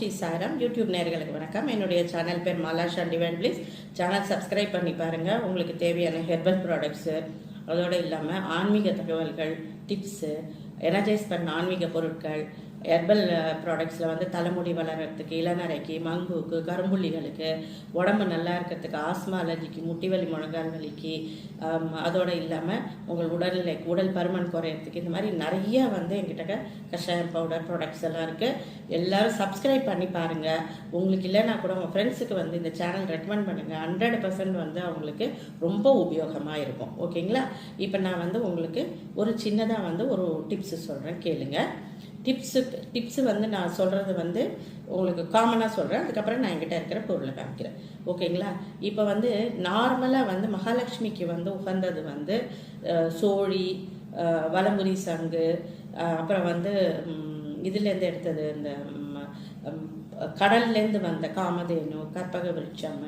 ஸ்ரீ சாரம் யூடியூப் நேர்களுக்கு வணக்கம். என்னுடைய சேனல் பேர் Mala Divine please. Channel subscribe பண்ணி பாருங்கள் உங்களுக்கு தேவையான ஹெர்பல் ப்ராடக்ட்ஸு அதோடு இல்லாமல் ஆன்மீக தகவல்கள் டிப்ஸு எனர்ஜைஸ் பண்ண ஆன்மீக பொருட்கள் ஹெர்பல் uh, ப்ராடக்ட்ஸில் வந்து தலைமுடி வளர்கிறதுக்கு இளநரைக்கு மங்குக்கு கரும்புள்ளிகளுக்கு உடம்பு நல்லா இருக்கிறதுக்கு ஆஸ்மா அலர்ஜிக்கு முட்டி வலி முழங்கால் வலிக்கு அதோடு இல்லாமல் உங்கள் உடல்நிலை உடல் பருமன் குறையிறதுக்கு இந்த மாதிரி நிறைய வந்து எங்கிட்ட கஷாயம் பவுடர் ப்ராடக்ட்ஸ் எல்லாம் இருக்குது எல்லோரும் சப்ஸ்கிரைப் பண்ணி பாருங்கள் உங்களுக்கு இல்லைன்னா கூட உங்கள் ஃப்ரெண்ட்ஸுக்கு வந்து இந்த சேனல் ரெக்கமெண்ட் பண்ணுங்கள் ஹண்ட்ரட் பர்சன்ட் வந்து அவங்களுக்கு ரொம்ப உபயோகமாக இருக்கும். ஓகேங்களா இப்போ நான் வந்து உங்களுக்கு ஒரு சின்னதாக வந்து ஒரு டிப்ஸ் சொல்கிறேன் கேளுங்கள் டிப்ஸு டிப்ஸு வந்து நான் சொல்கிறது வந்து உங்களுக்கு காமனாக சொல்கிறேன் அதுக்கப்புறம் நான் என்கிட்ட இருக்கிற பொருளை காமிக்கிறேன். ஓகேங்களா? இப்போ வந்து நார்மலாக வந்து மகாலட்சுமிக்கு வந்து உகந்தது வந்து சோழி வலமுரி வலம்புரி சங்கு அப்புறம் வந்து இதுலேருந்து எடுத்தது இந்த கடல்லேருந்து வந்த காமதேனு கற்பக விருட்சம்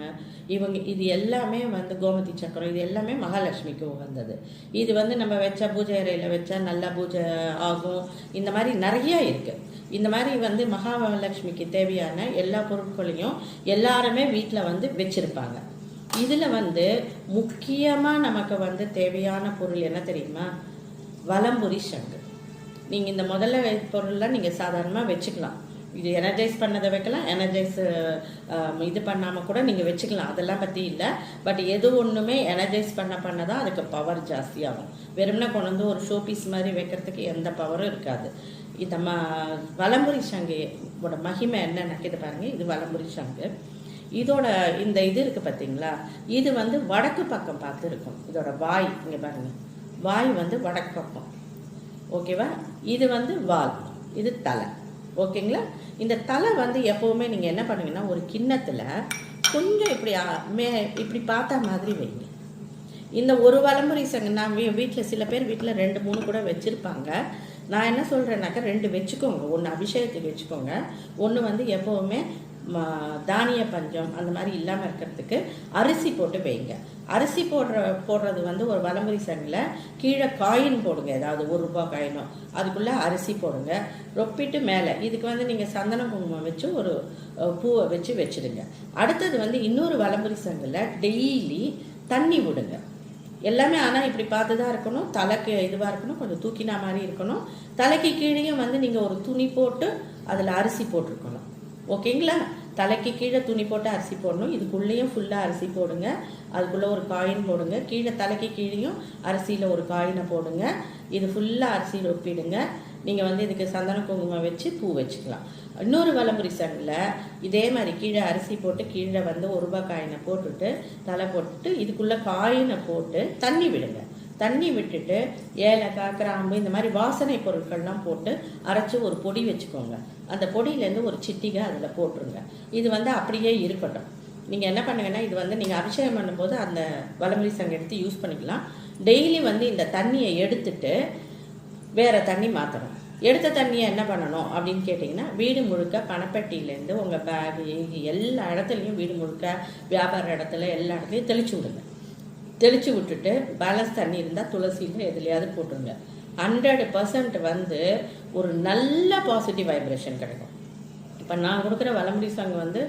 இவங்க இது எல்லாமே வந்து கோமதி சக்கரம் இது எல்லாமே மகாலட்சுமிக்கு உகந்தது. இது வந்து நம்ம வச்சா பூஜை அறையில் வச்சா நல்லா பூஜை ஆகும். இந்த மாதிரி நிறைய இருக்குது இந்த மாதிரி வந்து மகாலட்சுமிக்கு தேவையான எல்லா பொருட்களையும் எல்லாருமே வீட்டில் வந்து வச்சுருப்பாங்க. இதில் வந்து முக்கியமாக நமக்கு வந்து தேவையான பொருள் என்ன தெரியுமா? வலம்புரி சங்கு. நீங்கள் இந்த முதல்ல பொருள்லாம் நீங்கள் சாதாரணமாக வச்சுக்கலாம். இது எனர்ஜைஸ் பண்ணதை வைக்கலாம் எனர்ஜைஸ் இது பண்ணாமல் கூட நீங்கள் வச்சுக்கலாம். அதெல்லாம் பற்றி இல்லை. பட் எது ஒன்றுமே எனர்ஜைஸ் பண்ண பண்ண தான் அதுக்கு பவர் ஜாஸ்தியாகும். வெறும்னா கொண்டு வந்து ஒரு ஷோ பீஸ் மாதிரி வைக்கிறதுக்கு எந்த பவரும் இருக்காது. இது நம்ம வலம்புரி சங்கையோட மகிமை என்னன்னு இது பாருங்க. இது வலம்புரி சங்கு. இதோட இந்த இது இருக்கு பார்த்தீங்களா இது வந்து வடக்கு பக்கம் பார்த்து இருக்கும். இதோட வாய் இங்கே பாருங்க. வாய் வந்து வடக்கு பக்கம். ஓகேவா இது வந்து வால். இது தலை. ஓகேங்களா? இந்த தலை வந்து எப்போவுமே நீங்கள் என்ன பண்ணுவீங்கன்னா ஒரு கிண்ணத்தில் கொஞ்சம் இப்படி மே இப்படி பார்த்தா மாதிரி வைங்க. இந்த ஒரு வலமுறை சங்க நான் வீட்டில் சில பேர் வீட்டில் ரெண்டு மூணு கூட வச்சுருப்பாங்க. நான் என்ன சொல்கிறேன்னாக்கா ரெண்டு வச்சுக்கோங்க. ஒன்று அபிஷேகத்துக்கு வச்சுக்கோங்க. ஒன்று வந்து எப்போவுமே தானிய பஞ்சம் அந்த மாதிரி இல்லாமல் இருக்கிறதுக்கு அரிசி போட்டு வைங்க அரிசி போடுற போடுறது வந்து ஒரு வலம்புரி சங்கில் கீழே காயின் போடுங்க. ஏதாவது ஒரு ரூபாய் காயினோ. அதுக்குள்ளே அரிசி போடுங்க. ரொப்பிட்டு மேலே இதுக்கு வந்து நீங்கள் சந்தன குங்குமம் வச்சு ஒரு பூவை வச்சு வச்சிடுங்க. அடுத்தது வந்து இன்னொரு வலம்புரி சங்கில் டெய்லி தண்ணி விடுங்க. எல்லாமே ஆனால் இப்படி பார்த்து தான் இருக்கணும். தலைக்கு இதுவாக இருக்கணும். கொஞ்சம் தூக்கினா மாதிரி இருக்கணும். தலைக்கு கீழேயும் வந்து நீங்கள் ஒரு துணி போட்டு அதில் அரிசி போட்டிருக்கணும். ஓகேங்களா? தலைக்கு கீழே துணி போட்டு அரிசி போடணும். இதுக்குள்ளேயும் ஃபுல்லாக அரிசி போடுங்க. அதுக்குள்ளே ஒரு காயின் போடுங்க. கீழே தலைக்கு கீழேயும் அரிசியில் ஒரு காயினை போடுங்க. இது ஃபுல்லாக அரிசியில் ஒப்பிடுங்க. நீங்கள் வந்து இதுக்கு சந்தன குங்குமம் வச்சு பூ வச்சுக்கலாம். இன்னொரு வலம்புரி சங்கில் இதே மாதிரி கீழே அரிசி போட்டு கீழே வந்து ஒரு ரூபாய் காயினை போட்டுட்டு தலை போட்டுட்டு இதுக்குள்ளே காயினை போட்டு தண்ணி விடுங்க. தண்ணி விட்டுட்டு ஏலக்காய் கிராம்பு இந்த மாதிரி வாசனை பொருட்கள்லாம் போட்டு அரைச்சி ஒரு பொடி வச்சுக்கோங்க. அந்த பொடியிலேருந்து ஒரு சிட்டிகை அதில் போட்டுருங்க. இது வந்து அப்படியே இருக்கட்டும். நீங்கள் என்ன பண்ணுங்கன்னா இது வந்து நீங்கள் அபிஷேகம் பண்ணும்போது அந்த வலமுறை சங்கம் எடுத்து யூஸ் பண்ணிக்கலாம். டெய்லி வந்து இந்த தண்ணியை எடுத்துட்டு வேறு தண்ணி மாற்றணும் எடுத்த தண்ணியை என்ன பண்ணணும் அப்படின்னு கேட்டிங்கன்னா வீடு முழுக்க பணப்பெட்டியிலேருந்து உங்கள் பேகு எல்லா இடத்துலையும் வீடு முழுக்க வியாபார இடத்துல எல்லா இடத்துலையும் தெளிச்சு விடுங்க. தெளித்து விட்டுட்டு பேலன்ஸ் தண்ணி இருந்தால் துளசியில் எதுலையாவது போட்டுருங்க. ஹண்ட்ரட் பர்சன்ட் வந்து ஒரு நல்ல பாசிட்டிவ் வைப்ரேஷன் கிடைக்கும். இப்போ நான் கொடுக்குற வளமுடி சங்கு வந்து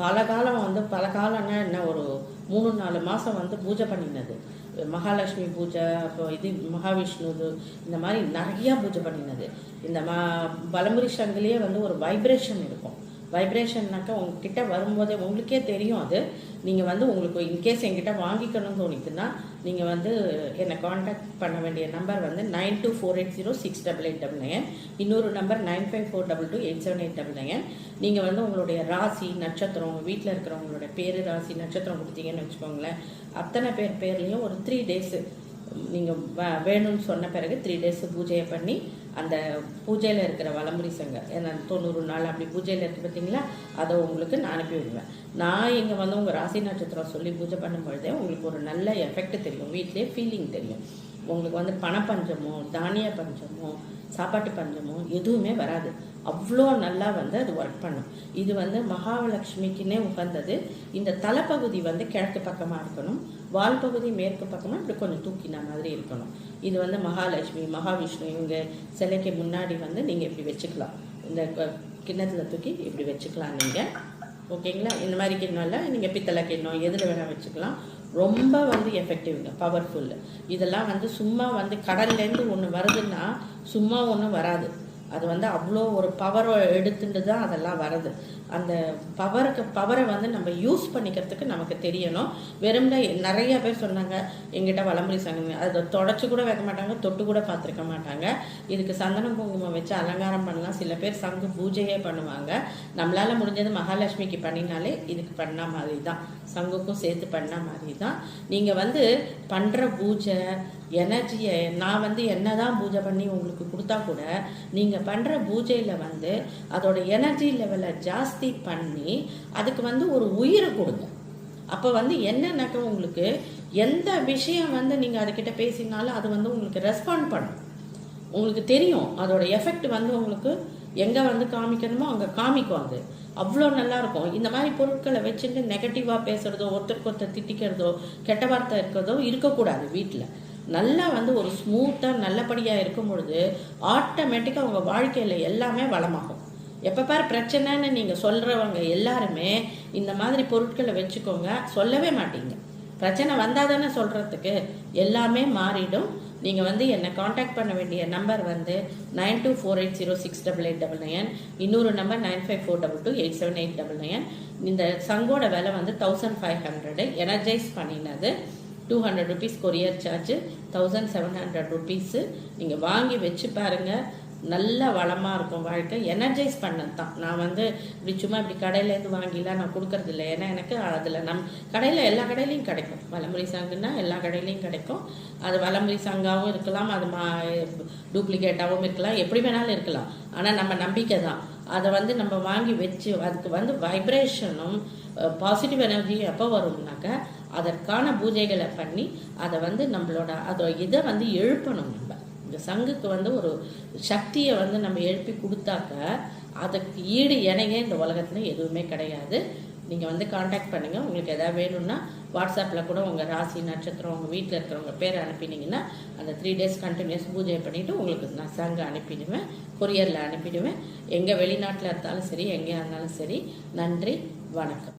பல காலம் வந்து பல காலம்னா என்ன ஒரு மூணு நாலு மாதம் வந்து பூஜை பண்ணினது. மகாலட்சுமி பூஜை அப்போ இது மகாவிஷ்ணு இந்த மாதிரி நிறையா பூஜை பண்ணினது. இந்த மா பலமுரி சங்கிலேயே வந்து ஒரு வைப்ரேஷன் இருக்கும். வைப்ரேஷன்னாக்கா உங்ககிட்ட வரும்போதே உங்களுக்கே தெரியும் அது. நீங்கள் வந்து உங்களுக்கு இன்கேஸ் என்கிட்ட வாங்கிக்கணும்னு தோணிச்சுன்னா நீங்கள் வந்து என்னை காண்டாக்ட் பண்ண வேண்டிய நம்பர் வந்து nine two four eight zero six double eight double nine இன்னொரு number nine five four double two eight seven eight double nine நீங்கள் வந்து உங்களுடைய ராசி நட்சத்திரம் உங்கள் வீட்டில் இருக்கிறவங்களுடைய பேர் ராசி நட்சத்திரம் கொடுத்தீங்கன்னு வச்சுக்கோங்களேன். அத்தனை பேர் பேர்லேயும் ஒரு த்ரீ டேஸு நீங்கள் வேணும்னு சொன்ன பிறகு த்ரீ டேஸ் பூஜையை பண்ணி அந்த பூஜையில் இருக்கிற வலமுறை சங்க ஏன்னா தொண்ணூறு நாள் அப்படி பூஜையில் இருக்கு பார்த்தீங்களா? அதை உங்களுக்கு நான் அனுப்பி விடுவேன். நான் இங்கே வந்து உங்கள் ராசி நட்சத்திரம் சொல்லி பூஜை பண்ணும்பொழுதே உங்களுக்கு ஒரு நல்ல எஃபெக்ட் தெரியும். வீட்டிலே ஃபீலிங் தெரியும். உங்களுக்கு வந்து பணப்பஞ்சமோ தானிய பஞ்சமோ சாப்பாட்டு பஞ்சமோ எதுவுமே வராது. அவ்வளோ நல்லா வந்து அது ஒர்க் பண்ணும். இது வந்து மகாலட்சுமிக்குன்னே உகந்தது. இந்த தலைப்பகுதி வந்து கிழக்கு பக்கமாக இருக்கணும். வால் பகுதி மேற்கு பக்கமாக இப்படி கொஞ்சம் தூக்கின மாதிரி இருக்கணும். இது வந்து மகாலட்சுமி மகாவிஷ்ணு இவங்க சிலைக்கு முன்னாடி வந்து நீங்கள் இப்படி வச்சுக்கலாம். இந்த க- கிண்ணத்தில் தூக்கி இப்படி வச்சுக்கலாம் நீங்கள் ஓகேங்களா? இந்த மாதிரி கிண்ணம்ல நீங்கள் பித்தளை கிண்ணம் எதில் வேணால் வச்சுக்கலாம். ரொம்ப வந்து எஃபெக்டிவ்ங்க பவர்ஃபுல் இதெல்லாம் வந்து சும்மா வந்து கடல்லேருந்து ஒன்று வருதுன்னா சும்மா ஒன்றும் வராது. அது வந்து அவ்வளோ ஒரு பவரை எடுத்துட்டு தான் அதெல்லாம் வருது அந்த பவருக்கு பவரை வந்து நம்ம யூஸ் பண்ணிக்கிறதுக்கு நமக்கு தெரியணும். வெறும்னா நிறைய பேர் சொன்னாங்க எங்கிட்ட வளம்புரி சங்கம் அதை தொடச்சி கூட வைக்க மாட்டாங்க தொட்டு கூட பார்த்துருக்க மாட்டாங்க. இதுக்கு சந்தனம் குங்குமம் வச்சு அலங்காரம் பண்ணலாம். சில பேர் சங்கு பூஜையே பண்ணுவாங்க. நம்மளால் முடிஞ்சது மகாலட்சுமிக்கு பண்ணினாலே இதுக்கு பண்ண மாதிரி தான் சங்குக்கும் சேர்த்து பண்ண மாதிரி தான் நீங்கள் வந்து பண்ணுற பூஜை எனர்ஜியை நான் வந்து என்ன தான் பூஜை பண்ணி உங்களுக்கு கொடுத்தா கூட நீங்கள் பண்ணுற பூஜையில் வந்து அதோட எனர்ஜி லெவலை ஜாஸ்தி பண்ணி அதுக்கு வந்து ஒரு உயிரை கொடுங்க. அப்போ வந்து என்னன்னாக்கா உங்களுக்கு? எந்த விஷயம் வந்து நீங்கள் அதுக்கிட்ட பேசினாலும் அது வந்து உங்களுக்கு ரெஸ்பாண்ட் பண்ணும். உங்களுக்கு தெரியும் அதோட எஃபெக்ட் வந்து உங்களுக்கு எங்கே வந்து காமிக்கணுமோ அங்கே காமிக்கும் அது அவ்வளோ நல்லாயிருக்கும் இந்த மாதிரி பொருட்களை வச்சுட்டு நெகட்டிவாக பேசுகிறதோ ஒருத்தருக்கு ஒருத்தர் திட்டிக்கிறதோ கெட்ட வார்த்தை இருக்கிறதோ இருக்கக்கூடாது வீட்டில் நல்லா வந்து ஒரு ஸ்மூத்தாக நல்லபடியாக இருக்கும் பொழுது ஆட்டோமேட்டிக்காக உங்கள் வாழ்க்கையில் எல்லாமே வளமாகும். எப்போ பார் பிரச்சனைன்னு நீங்கள் சொல்கிறவங்க எல்லாருமே இந்த மாதிரி பொருட்களை வச்சுக்கோங்க சொல்லவே மாட்டீங்க. பிரச்சனை வந்தால் தானே சொல்கிறதுக்கு எல்லாமே மாறிடும். நீங்கள் வந்து என்னை காண்டாக்ட் பண்ண வேண்டிய நம்பர் வந்து nine two four eight zero six double eight double nine இன்னொரு number nine five four double two eight seven eight double nine இந்த சங்கோட விலை வந்து தௌசண்ட் ஃபைவ் ஹண்ட்ரடு எனர்ஜைஸ் பண்ணினது two hundred rupees courier charge thousand seven hundred rupees நீங்கள் வாங்கி வச்சு பாருங்கள் நல்ல வளமாக இருக்கும் வாழ்க்கை. எனர்ஜைஸ் பண்ணது தான் நான் வந்து இப்படி சும்மா இப்படி கடையிலேருந்து வாங்கிலாம் நான் கொடுக்கறது இல்லை. ஏன்னா எனக்கு அதில் நம் கடையில் எல்லா கடையிலையும் கிடைக்கும். வலமுறை சாங்குன்னா எல்லா கடையிலையும் கிடைக்கும். அது வலமுறை சாங்காகவும் இருக்கலாம். அது மா டூப்ளிகேட்டாகவும் இருக்கலாம். எப்படி வேணாலும் இருக்கலாம். ஆனால் நம்ம நம்பிக்கை தான். அதை வந்து நம்ம வாங்கி வச்சு அதுக்கு வந்து வைப்ரேஷனும் பாசிட்டிவ் எனர்ஜி எப்போ வரும்னாக்க அதற்கான பூஜைகளை பண்ணி அதை வந்து நம்மளோட அதை இதை வந்து எழுப்பணும் நம்ம. இந்த சங்குக்கு வந்து ஒரு சக்தியை வந்து நம்ம எழுப்பி கொடுத்தாக்க அதுக்கு ஈடு இணையே இந்த உலகத்தில் எதுவுமே கிடையாது. நீங்கள் வந்து காண்டாக்ட் பண்ணுங்கள் உங்களுக்கு எதாவது வேணும்னா வாட்ஸ்அப்பில் கூட உங்கள் ராசி நட்சத்திரம் உங்கள் வீட்டில் இருக்கிறவங்க பேரை அனுப்பினீங்கன்னா அந்த த்ரீ டேஸ் கண்டினியூஸ் பூஜை பண்ணிவிட்டு உங்களுக்கு நான் சங்கு அனுப்பிடுவேன் கொரியரில் அனுப்பிடுவேன். எங்கே வெளிநாட்டில் இருந்தாலும் சரி எங்கேயா இருந்தாலும் சரி நன்றி வணக்கம்.